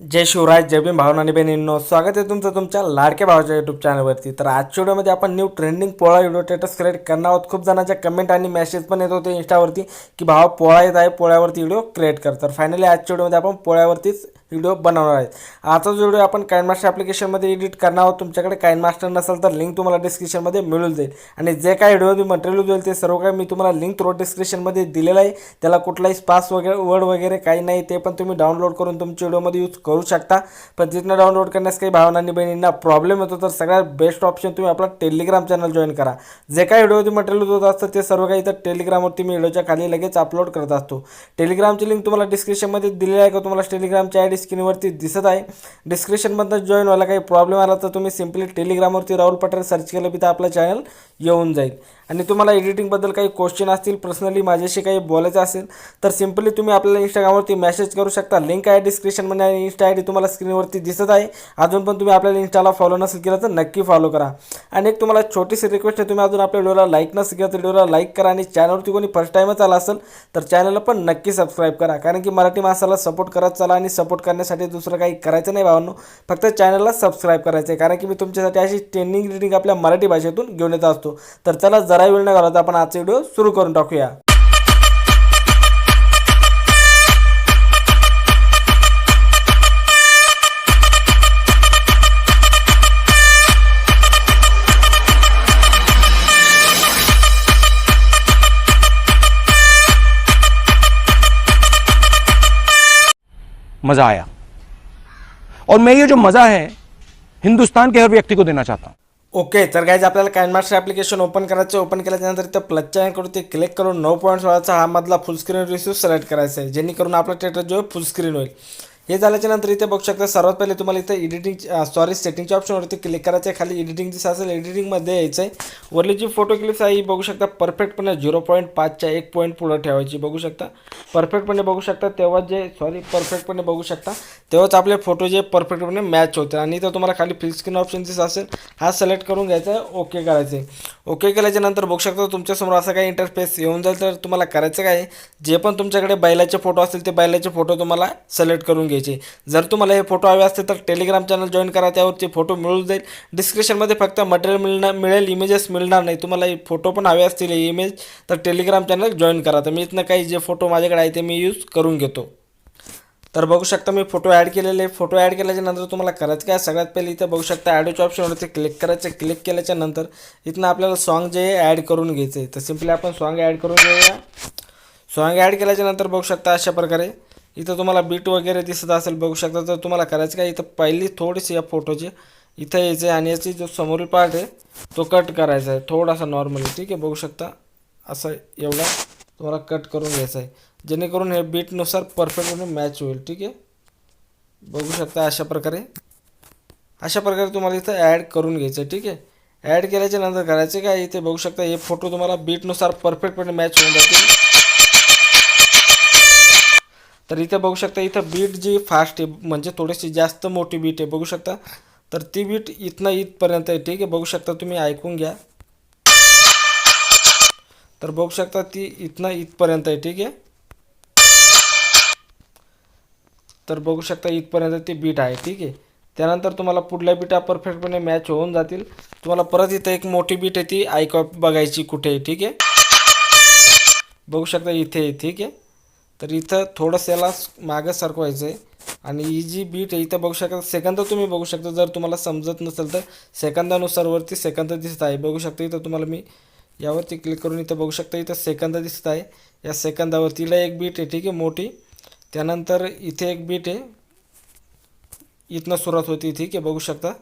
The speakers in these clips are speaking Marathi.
जय शिवराज जय भीम भावना आणि बहिणींनो स्वागत आहे तुमचं तुमच्या लाडक्या भावाच्या यूट्यूब चॅनलवरती तर आजच्या व्हिडिओमध्ये आपण new trending Pola video status create करणार आहोत. खूप जणांच्या कमेंट आणि मेसेज पण येत होते इंस्टावरती की भावा पोळा येत आहे पोळ्यावरती व्हिडिओ क्रिएट कर. तर फायनली आजच्या व्हिडिओमध्ये आपण पोळ्यावरतीच व्हिडिओ बनवणार आहेत आजचा जो व्हिडिओ आपण काइन मास्टर ॲप्लिकेशनमध्ये एडिट करणार आहोत. तुमच्याकडे काइन मास्टर नसेल तर लिंक तुम्हाला डिस्क्रिप्शनमध्ये मिळून जाईल. आणि जे काय व्हिडिओ मटेरियल होईल ते सर्व काही मी तुम्हाला लिंक थ्रू डिस्क्रिप्शनमध्ये दिलेलं आहे. त्याला कुठलाही स्पास वगैरे वर्ड वगैरे काही नाही ते पण तुम्ही डाउनलोड करून तुमच्या व्हिडिओमध्ये यूज करू शकता. पण तिथनं डाउनलोड करण्यास काही भावनांनी बहिणींना प्रॉब्लेम येतो तर सगळ्यात बेस्ट ऑप्शन तुम्ही आपला टेलिग्राम चॅनल जॉईन करा. जे काही व्हिडिओ मटेरियल होत असतं ते सर्व काही इथं टेलिग्रामवरती मी व्हिडिओच्या खाली लगेच अपलोड करत असतो. टेलिग्रामची लिंक तुम्हाला डिस्क्रिप्शनमध्ये दिलेली आहे का? तुम्हाला टेलिग्रामच्या आय डी स्क्रीनवरती दिसत आहे. डिस्क्रिप्शनमधनं जॉईन व्हायला काही प्रॉब्लेम आला तर तुम्ही सिम्पली टेलिग्रामवरती राहुल पटेल सर्च केलं की तर आपलं चॅनल येऊन जाईल. आणि तुम्हाला एडिटिंगबद्दल काही क्वेश्चन असतील पर्सनली माझ्याशी काही बोलायचं असेल तर सिम्पली तुम्ही आपल्याला इंस्टाग्रामवरती मेसेज करू शकता. लिंक आहे डिस्क्रिप्शनमध्ये आणि इंस्टा आय डी तुम्हाला स्क्रीनवरती दिसत आहे. अजून पण तुम्ही आपल्याला इंस्टाला फॉलो नसेल केलं तर नक्की फॉलो करा. आणि एक तुम्हाला छोटीशी रिक्वेस्ट आहे तुम्ही अजून आपल्या व्हिडिओला लाईक नसेल केलं तर व्हिडिओला लाईक करा आणि चॅनलवरती कोणी फर्स्ट टाईमच आला असेल तर चॅनलला पण नक्की सबस्क्राईब करा. कारण की मराठी माणसाला सपोर्ट करत चला आणि सपोर्ट करण्यासाठी दुसरं काही करायचं नाही भावांनो. फक्त चॅनलला सबस्क्राईब करायचं आहे कारण की मी तुमच्यासाठी अशी ट्रेनिंग रिडिंग आपल्या मराठी भाषेतून घेऊन येत असतो. तर चला जरा वेळ न घालवता आपण आजचा सुरू टाकूया। मज़ा आया। और मैं ये जो मज़ा है, हिंदुस्तान के हर व्यक्ति को देना चाहता हूँ। ओके तर गायज आपल्याला काइन ॲप्लिकेशन ओपन करायचं ओपन केल्याच्यानंतर इथं प्लसच्या करून ते क्लिक करून नऊ पॉईंट सोळाचा हा मधला फुल स्क्रीन रिसिव्ह सिलेक्ट करायचा आहे. जेणेकरून आपला टेटर जो आहे फुल स्क्रीन होईल. हे झाल्याच्यानंतर इथे बघू शकता सर्वात पहिले तुम्हाला इथं एडिटिंग सॉरी सेटिंगच्या ऑप्शनवरती क्लिक करायचं आहे खाली एडिटिंग दिसत असेल एडिटिंगमध्ये यायचं आहे वरली जी फोटो क्लिप्स आहे ही बघू शकता परफेक्टपणे झिरो पॉईंट पाचच्या एक पॉईंट पुढं ठेवायची बघू शकता. परफेक्टपणे बघू शकता तेव्हा जे सॉरी परफेक्टपणे बघू शकता तेव्हाच आपले फोटो जे परफेक्टपणे मॅच होते. आणि इथं तुम्हाला खाली फिल स्क्रीन ऑप्शन दिसत असेल हा सिलेक्ट करून घ्यायचा आहे ओके करायचं आहे ओके केल्याच्यानंतर बघू शकता तुमच्यासमोर असा काही इंटरफेस येऊन जाईल तर तुम्हाला करायचं काय जे पण तुमच्याकडे बैलाचे फोटो असतील ते बैलाचे फोटो तुम्हाला सिलेक्ट करून घ्यायचे. जर तुम्हाला हे फोटो हवे असतील तर टेलिग्राम चॅनल जॉईन करा त्यावरचे फोटो मिळून जाईल. डिस्क्रिप्शनमध्ये फक्त मटेरियल मिळणार मिळेल इमेजेस मिळणार नाही. तुम्हाला फोटो पण हवे असतील इमेज तर टेलिग्राम चॅनल जॉईन करा. तर मी इथनं काही जे फोटो माझ्याकडे आहे ते मी यूज करून घेतो. तर बघू शकता मी फोटो ॲड केलेले फोटो ॲड केल्याच्यानंतर तुम्हाला करायचं काय? सगळ्यात पहिले इथं बघू शकता ॲडोच्या ऑप्शनवरती क्लिक करायचं. क्लिक केल्याच्यानंतर इथनं आपल्याला सॉन्ग जे आहे ॲड करून घ्यायचं आहे. तर सिम्पली आपण सॉन्ग ॲड करून घेऊया. सॉन्ग ॲड केल्याच्यानंतर बघू शकता अशा प्रकारे इथं तुम्हाला बीट वगैरे दिसत असेल बघू शकता. तर तुम्हाला करायचं काय इथं पहिली थोडीशी या फोटोची इथं यायचं आहे आणि याची जो समोरील पार्ट आहे तो कट करायचा आहे. थोडासा नॉर्मली ठीक आहे बघू शकता. असं एवढा तुम्हाला कट करून घ्यायचा आहे. जेणेकरून हे बीटनुसार परफेक्टपणे मॅच होईल ठीक आहे? बघू शकता अशा प्रकारे. अशा प्रकारे तुम्हाला इथं ॲड करून घ्यायचं आहे ठीक आहे? ॲड केल्याच्यानंतर करायचं काय इथे बघू शकता हे फोटो तुम्हाला बीटनुसार परफेक्टपणे मॅच होऊन जातील. तर इथं बघू शकता इथं बीट जी फास्ट आहे म्हणजे थोडीशी जास्त मोठी बीट आहे बघू शकता. तर ती बीट इथनं इथपर्यंत आहे ठीक आहे. बघू शकता तुम्ही ऐकून घ्या. तर बघू शकता ती इथनं इथपर्यंत आहे ठीक आहे. तर बघू शकता इथपर्यंत ती बीट आहे ठीक आहे. त्यानंतर तुम्हाला पुढल्या बीटा परफेक्टपणे मॅच होऊन जातील. तुम्हाला परत इथं एक मोठी बीट आहे ती ऐक बघायची कुठे आहे ठीक आहे. बघू शकता इथे आहे ठीक आहे. तर इथं थोडंसं याला मागं सरकवायचं आहे आणि ही जी बीट आहे इथं बघू शकता सेकंद तुम्ही बघू शकता जर तुम्हाला समजत नसेल तर सेकंदानुसार वरती सेकंद दिसत आहे. बघू शकता इथं तुम्हाला मी यावरती क्लिक करून इथं बघू शकता इथं सेकंद दिसत आहे. या सेकंदावरतीला एक बीट आहे ठीक आहे मोठी. त्यानंतर इथे एक बीट आहे. इथनं सुरुवात होती ठीक आहे बघू शकता.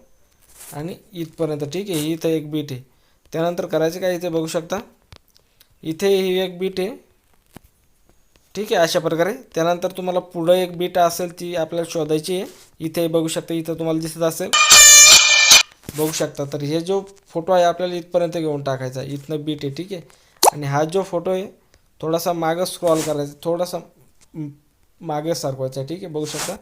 आणि इथपर्यंत ठीक आहे ही इथं एक बीट आहे. त्यानंतर करायचं काय इथे बघू शकता. इथे ही एक बीट आहे. ठीक आहे अशा प्रकारे. त्यानंतर तुम्हाला पुढं एक बीट असेल ती आपल्याला शोधायची आहे. इथे बघू शकता इथं तुम्हाला दिसत असेल. बघू शकता. तर हे जो फोटो आहे आपल्याला इथपर्यंत घेऊन टाकायचा आहे. इथनं बीट आहे ठीक आहे. आणि हा जो फोटो आहे थोडासा मागं स्क्रॉल करायचा थोडासा मागे सरकवायचा आहे ठीक आहे. बघू शकता.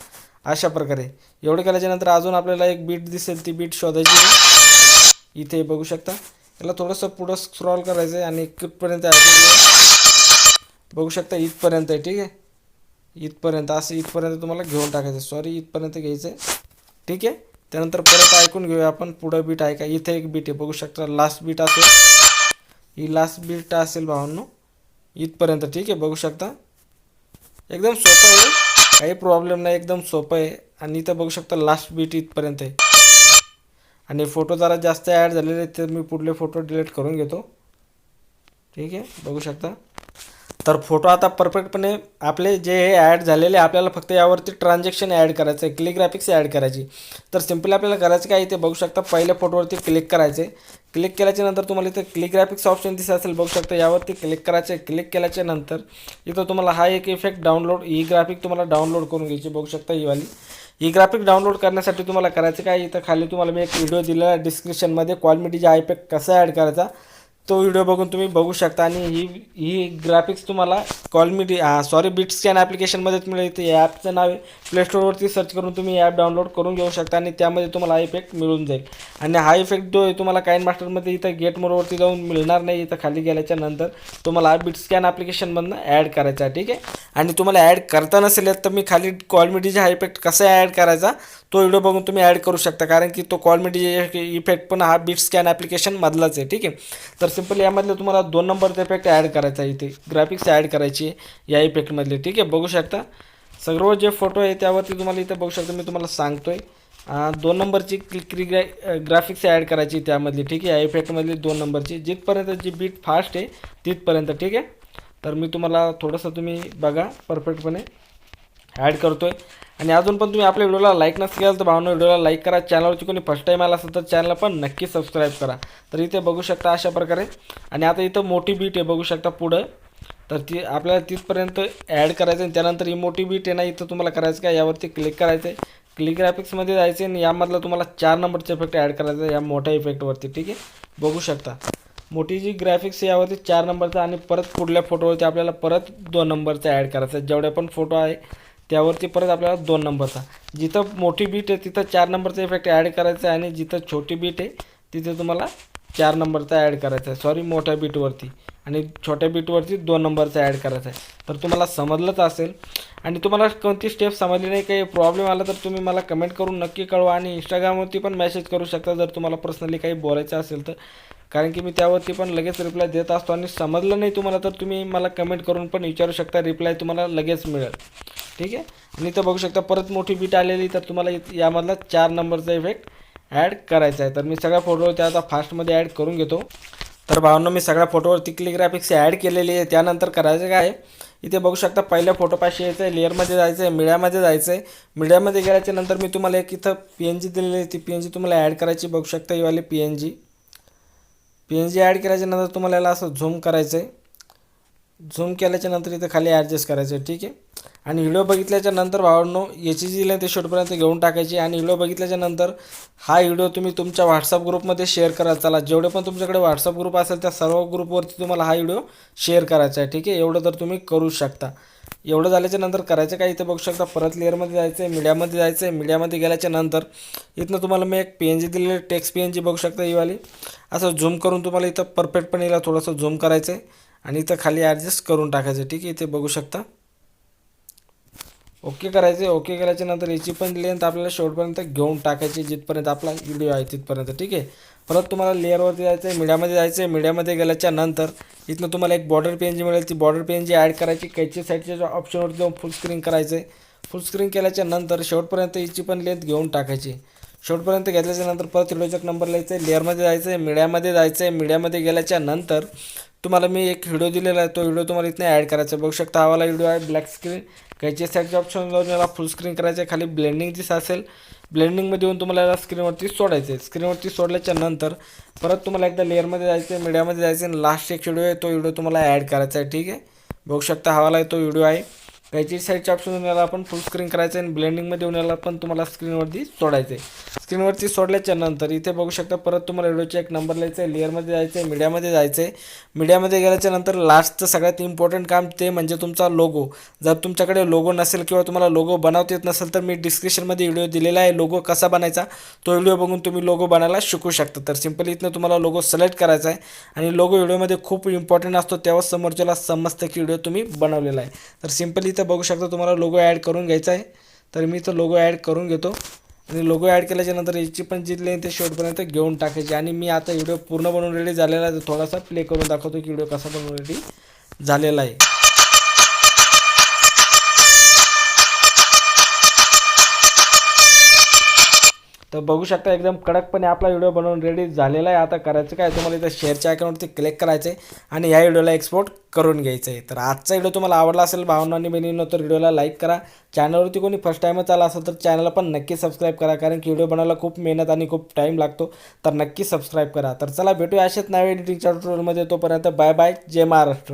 अशा प्रकारे. एवढं केल्याच्यानंतर अजून आपल्याला एक बीट दिसेल ती बीट शोधायची आहे. इथे बघू शकता. त्याला थोडंसं पुढं स्क्रॉल करायचं आहे आणि कुठपर्यंत आहे. बघू शकता इथपर्यंत आहे ठीक आहे? इथपर्यंत असं इथपर्यंत तुम्हाला घेऊन टाकायचं. सॉरी इथपर्यंत घ्यायचं आहे. ठीक आहे? त्यानंतर परत ऐकून घेऊया आपण पुढं बीट ऐका इथं इथे एक बीट आहे. बघू शकता लास्ट बीट असेल. ही लास्ट बीट असेल भावांनो. इथपर्यंत ठीक आहे? बघू शकता. एकदम सोपं आहे. काही प्रॉब्लेम नाही एकदम सोपं आहे. आणि इथं बघू शकता लास्ट बीट इथपर्यंत आहे. आणि फोटो जरा जास्त ॲड झालेले आहेत तर मी पुढले फोटो डिलीट करून घेतो. ठीक आहे? बघू शकता. तर फोटो आता परफेक्टपणे आपले जे हे ॲड झालेले आहे, आपल्याला फक्त यावरती ट्रान्झॅक्शन ॲड करायचं आहे क्लिग्राफिक्स ॲड करायची. तर सिम्पली आपल्याला करायचं काय इथे बघू शकता पहिल्या फोटोवरती क्लिक करायचे. क्लिक केल्याच्यानंतर तुम्हाला इथं क्लिग्राफिक्स ऑप्शन दिसत असेल बघू शकता यावरती क्लिक करायचे. क्लिक केल्याच्यानंतर इथं तुम्हाला हा एक इफेक्ट डाउनलोड ही ग्राफिक तुम्हाला डाउनलोड करून घ्यायची बघू शकता ही वाली. ही ग्राफिक डाउनलोड करण्यासाठी तुम्हाला करायचं काय? इथं खाली तुम्हाला मी एक व्हिडिओ दिलेला डिस्क्रिप्शनमध्ये कॉलमिटीचा आयपॅक कसा ॲड करायचा? तो व्हिडिओ बघून तुम्ही बघू शकता आणि ही ही ग्राफिक्स तुम्हाला कॉलमिटी सॉरी बिट स्कॅन ॲप्लिकेशनमध्येच मिळेल. ते या ॲपचं नाव आहे. सर्च करून तुम्ही ॲप डाउनलोड करून घेऊ शकता आणि त्यामध्ये तुम्हाला हा इफेक्ट मिळून जाईल. आणि हा इफेक्ट जो आहे तुम्हाला काइन मास्टरमध्ये इथं गेट मोडवरती जाऊन मिळणार नाही. इथं खाली गेल्याच्यानंतर तुम्हाला हा बिट स्कॅन ॲप्लिकेशनमधनं ॲड करायचा आहे ठीक आहे? आणि तुम्हाला ॲड करता नसेल तर मी खाली कॉलमिटीचा हा इफेक्ट कसा ॲड करायचा तो व्हिडिओ बघून तुम्ही ॲड करू शकता. कारण की तो कॉलमिटी इफेक्ट पण हा बीट स्कॅन ॲप्लिकेशनमधलाच आहे ठीक आहे? तर सिंपल यामधले तुम्हाला दोन नंबरचा इफेक्ट ॲड करायचा आहे इथे. ग्राफिक्स ॲड करायची आहे या इफेक्टमधले ठीक आहे? बघू शकता. सर्व जे फोटो आहे त्यावरती तुम्हाला इथे बघू शकता मी तुम्हाला सांगतोय. आहे दोन नंबरची क्लिक ग्राफिक्स ॲड करायची त्यामधली ठीक आहे? या इफेक्टमधली दोन नंबरची जिथपर्यंत जी बीट फास्ट आहे तिथपर्यंत ठीक आहे? तर मी तुम्हाला थोडंसं तुम्ही बघा परफेक्टपणे ॲड करतो आहे आणि अजून पण तुम्ही आपल्या व्हिडिओला लाईक नसेल केलं तर भावना व्हिडिओला लाईक करा. चॅनलवरची कोणी फर्स्ट टाईम आला असेल तर चॅनलला पण नक्की सबस्क्राईब करा. तर इथे बघू शकता अशा प्रकारे. आणि आता इथं मोठी बीट आहे बघू शकता पुढं. तर ती आपल्याला तिथपर्यंत ॲड करायचं आणि त्यानंतर ही मोठी बीट आहे ना इथं तुम्हाला करायचं काय? यावरती क्लिक करायचं आहे. क्लिक ग्राफिक्समध्ये जायचं आणि यामधला तुम्हाला चार नंबरचा इफेक्ट ॲड करायचा आहे या मोठ्या इफेक्टवरती ठीक आहे? बघू शकता. मोठी जी ग्राफिक्स आहे यावरती चार नंबरचा आणि परत पुढल्या फोटोवरती आपल्याला परत दोन नंबरचा ॲड करायचा आहे. जेवढे पण फोटो आहे त्यावरती परत आपल्याला दोन नंबरचा जिथं मोठी बीट आहे तिथं चार नंबरचा इफेक्ट ॲड करायचा आहे आणि जिथं छोटी बीट आहे तिथे तुम्हाला चार नंबरचा ॲड करायचा आहे. सॉरी मोठ्या बीटवरती आणि छोट्या बीटवरती दोन नंबरचा ॲड करायचा आहे. तर तुम्हाला समजलंच असेल. आणि तुम्हाला कोणती स्टेप समजली नाही काही प्रॉब्लेम आला तर तुम्ही मला कमेंट करून नक्की कळवा आणि इंस्टाग्रामवरती पण मेसेज करू शकता जर तुम्हाला पर्सनली काही बोलायचं असेल तर. कारण की मी त्यावरती पण लगेच रिप्लाय देत असतो आणि समजलं नाही तुम्हाला तर तुम्ही मला कमेंट करून पण विचारू शकता रिप्लाय तुम्हाला लगेच मिळेल. ठीक आहे? आणि इथं बघू शकता परत मोठी बीट आलेली तर तुम्हाला यामधला चार नंबरचा इफेक्ट ॲड करायचा आहे. तर मी सगळ्या फोटोवर त्या आता फास्टमध्ये ॲड करून घेतो. तर भावना मी सगळ्या फोटोवरती क्लिक ग्राफिक्स ॲड केलेली आहे. त्यानंतर करायचं काय आहे? इथे बघू शकता पहिल्या फोटोपाशी यायचं आहे लेअरमध्ये जायचं आहे मिळ्यामध्ये जायचं आहे मीडियामध्ये गेल्याच्यानंतर मी तुम्हाला एक इथं पी एन जी दिलेली आहे. ती पी एन जी तुम्हाला ॲड करायची. बघू शकता ही वाली P N G P N G add केल्याच्यानंतर तुम्हाला याला असं झूम करायचं आहे झूम केल्याच्यानंतर इथं खाली ॲडजस्ट करायचं आहे ठीक आहे? आणि व्हिडिओ बघितल्याच्या नंतर भावांनो याची जी लेंथ ते शेवटपर्यंत घेऊन टाकायची आणि व्हिडिओ बघितल्याच्या नंतर हा व्हिडिओ तुम्ही तुमच्या व्हॉट्सअप ग्रुपमध्ये शेअर करा. चला जेवढे पण तुमच्याकडे व्हॉट्सअप ग्रुप असेल त्या सर्व ग्रुपवरती तुम्हाला हा व्हिडिओ शेअर करायचा आहे ठीक आहे? एवढं तर तुम्ही करू शकता. एवढं झाल्याच्यानंतर करायचं काय? इथं बघू शकता परत लेअरमध्ये जायचं आहे मीडियामध्ये जायचं आहे मीडियामध्ये गेल्याच्यानंतर इथनं तुम्हाला मी एक पी एन जी दिलेली टेक्स्ट पी एन जी बघू शकता ही वाली. असं झूम करून तुम्हाला इथं परफेक्टपणे याला थोडंसं झूम करायचं आहे आणि इथं खाली ॲडजस्ट करून टाकायचं ठीक आहे? इथे बघू शकता. ओके करायचे ओके केल्याच्यानंतर याची पण लेंथ आपल्याला शेवटपर्यंत घेऊन टाकायची जिथपर्यंत आपला व्हिडिओ आहे तिथपर्यंत ठीक आहे? परत तुम्हाला लेअरवरती जायचं आहे मीडियामध्ये जायचं आहे मीडियामध्ये गेल्याच्यानंतर इथनं तुम्हाला एक बॉर्डर पेन जी मिळेल. ती बॉर्डर पेन जी ॲड करायची कैची साईडच्या ऑप्शनवरती जाऊन फुल स्क्रीन करायचं आहे फुल स्क्रीन केल्याच्यानंतर शेवटपर्यंत याची पण लेंथ घेऊन टाकायची शेवटपर्यंत घेतल्याच्या नंतर परत व्हिडिओचा नंबर लिहायचा आहे लेअरमध्ये जायचं आहे मीडियामध्ये जायचं आहे मीडियामध्ये गेल्याच्यानंतर तुम्हाला मी एक व्हिडिओ दिलेला आहे तो व्हिडिओ तुम्हाला इथनं ॲड करायचा आहे. बघू शकता हवाला व्हिडिओ आहे ब्लॅक स्क्रीन घ्यायचे साईडच्या ऑप्शन जाऊन याला फुल स्क्रीन करायचं आहे. खाली ब्लेंडिंग दिसत असेल ब्लेंडिंगमध्ये येऊन तुम्हाला याला स्क्रीनवरती सोडायचं आहे स्क्रीनवरती सोडल्याच्या नंतर परत तुम्हाला एकदा लेअरमध्ये जायचं आहे मीडियामध्ये जायचं आहे लास्ट एक व्हिडिओ आहे तो व्हिडिओ तुम्हाला ॲड करायचा आहे. ठीक आहे? बघू शकता हवाला आहे तो व्हिडिओ आहे. काहीची साईडच्या ऑप्शन येऊन याला आपण फुल स्क्रीन करायचं आहे आणि ब्लेंडिंगमध्ये येऊन याला पण तुम्हाला स्क्रीनवरती सोडायचं आहे. स्क्रीनवरती सोडल्याच्या नंतर इथे बघू शकता परत तुम्हाला व्हिडिओचे एक नंबर लिहायचा आहे लेअरमध्ये जायचं आहे मीडियामध्ये जायचं आहे. मीडियामध्ये गेल्याच्यानंतर लास्टचं सगळ्यात इम्पॉर्टंट काम ते म्हणजे तुमचा लोगो जर तुमच्याकडे लोगो नसेल किंवा तुम्हाला लोगो बनवता येत नसेल तर मी डिस्क्रिप्शनमध्ये व्हिडिओ दिलेला आहे लोगो कसा बनायचा तो व्हिडिओ बघून तुम्ही लोगो बनायला शिकू शकता. तर सिम्पली इथनं तुम्हाला लोगो सिलेक्ट करायचा आहे आणि लोगो व्हिडिओमध्ये खूप इम्पॉर्टंट असतो तेव्हा समोरच्याला समजतं की व्हिडिओ तुम्ही बनवलेला आहे. तर सिम्पली इथं बघू शकता तुम्हाला लोगो ॲड करून घ्यायचा आहे. तर मी इथं लोगो ॲड करून घेतो. आणि लोगो ॲड केल्याच्यानंतर याची पण जी लेंथ आहे शेवटपर्यंत घेऊन टाकायची. आणि मी आता व्हिडिओ पूर्ण बनवून रेडी झालेला आहे. थोडासा प्ले करून दाखवतो की व्हिडिओ कसा बनवून रेडी झालेला आहे. तर बघू शकता एकदम कडकपणे आपला व्हिडिओ बनवून रेडी झालेला आहे. आता करायचं काय तुम्हाला इथं शेअरच्या अकाउंटवरती क्लिक करायचं आहे आणि या व्हिडिओला एक्सपोर्ट करून घ्यायचं आहे. तर आजचा व्हिडिओ तुम्हाला आवडला असेल भावना आणि बहिणींनो तर व्हिडिओला लाईक करा. चॅनलवरती कोणी फर्स्ट टाईमच आला असेल तर चॅनलला पण नक्की सबस्क्राईब करा कारण की व्हिडिओ बनवायला खूप मेहनत आणि खूप टाईम लागतो. तर नक्की सबस्क्राईब करा. तर चला भेटूया असेच नव्या एडिटिंगच्या ट्युटोरियलमध्ये तोपर्यंत बाय बाय जय महाराष्ट्र.